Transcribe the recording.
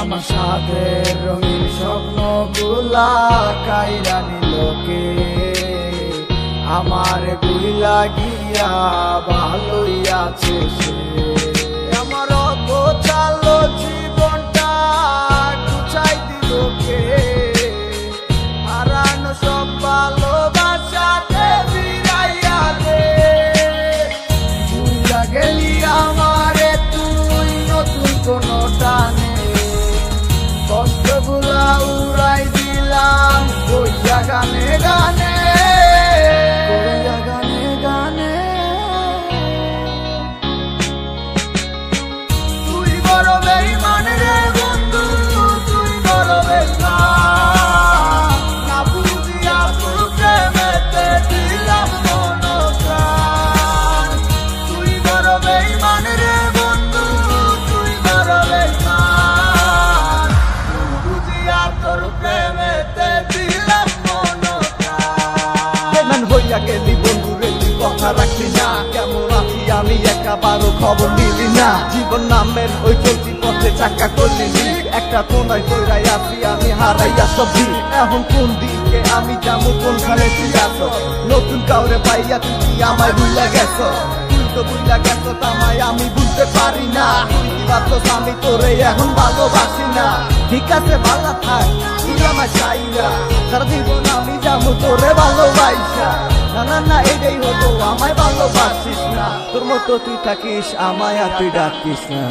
আমার সাথে রঙিন স্বপ্নগুলা কাইরা নিলকে আমারগুলা গিয়া ভালোই আছে সে। আমার গোচালো জীবনটা গেলি বন্ধু রে তুই কথা রাখলি না। কেমন আছি আমি একাবারও খবর নিলি না। জীবন নামের ওই চলতি পথে চাকা করলি একটা কোনায় কইরাই আছি, আমি হারাইয়া সবজি এখন কোন দিকে আমি যাব কোনখানে তুই আসো নতুন কাউরে পাইয়া কি আমায় ভুলে গেছো? তো ভুলে গেছো তামায় আমি বুঝতে পারি না। ভাবছস, আমি তোরে এখন ভালোবাসি না। ঠিক আছে ভালো থাক, তুই আমার চাই না। সারা জীবন আমি যাব তোরে ভালোবাসা না না না এটাই হতো আমায় ভালোবাসিস না। তোর মতো তুই থাকিস, আমায় আর তুই ডাকিস না।